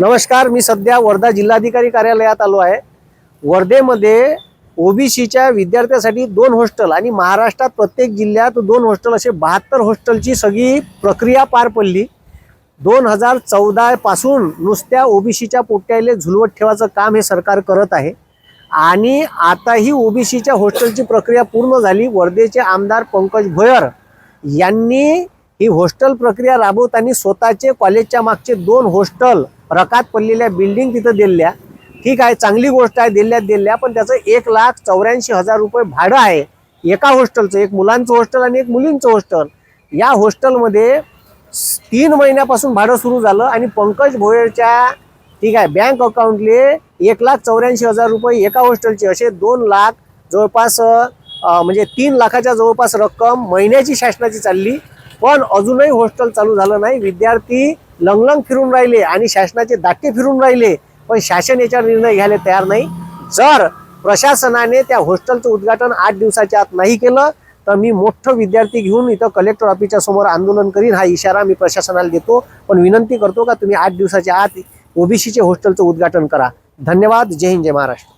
नमस्कार मी सध्या वर्धा जिल्हाधिकारी कार्यालयात आलो आहे. वर्धेमध्ये ओबीसीच्या विद्यार्थ्यासाठी दोन हॉस्टेल आणि महाराष्ट्रात प्रत्येक जिल्ह्यात दोन हॉस्टेल असे बहात्तर हॉस्टेलची सगळी प्रक्रिया पार पडली. दोन हजार चौदापासून नुसत्या ओबीसीच्या पोट्याले झुलवत ठेवायचं काम हे सरकार करत आहे. आणि आताही ओबीसीच्या हॉस्टेलची प्रक्रिया पूर्ण झाली. वर्धेचे आमदार पंकज भोयर यांनी ही हॉस्टेल प्रक्रिया राबवताना स्वतःचे कॉलेजच्या मागचे दोन हॉस्टेल रकात पडलेल्या बिल्डिंग तिथं दिल्या. ठीक आहे चांगली गोष्ट आहे दिल्ल्यात दिल्या पण त्याचं एक लाख चौऱ्याऐंशी हजार रुपये भाडं आहे. एका हॉस्टेलचं एक मुलांचं हॉस्टेल आणि एक मुलींचं हॉस्टेल. या हॉस्टेलमध्ये तीन महिन्यापासून भाडं सुरू झालं आणि पंकज भोयरच्या ठीक आहे बँक अकाउंटले एक लाख चौऱ्याऐंशी हजार रुपये एका हॉस्टेलचे असे दोन लाख जवळपास म्हणजे तीन लाखाच्या जवळपास रक्कम महिन्याची शासनाची चालली. पण अजूनही हॉस्टेल चालू झालं नाही. विद्यार्थी लंगलंग फिरून राहिले आणि शासनाचे दाटे फिरून राहिले पण शासन याच्यावर निर्णय घ्यायला तयार नाही. जर प्रशासनाने त्या हॉस्टेलचं उद्घाटन आठ दिवसाच्या आत नाही केलं तर मी मोठं विद्यार्थी घेऊन इथं कलेक्टर ऑफिसच्या समोर आंदोलन करीन. हा इशारा मी प्रशासनाला देतो. पण विनंती करतो का तुम्ही आठ दिवसाच्या आत ओबीसीचे हॉस्टेलचं उद्घाटन करा. धन्यवाद. जय हिंद जय महाराष्ट्र.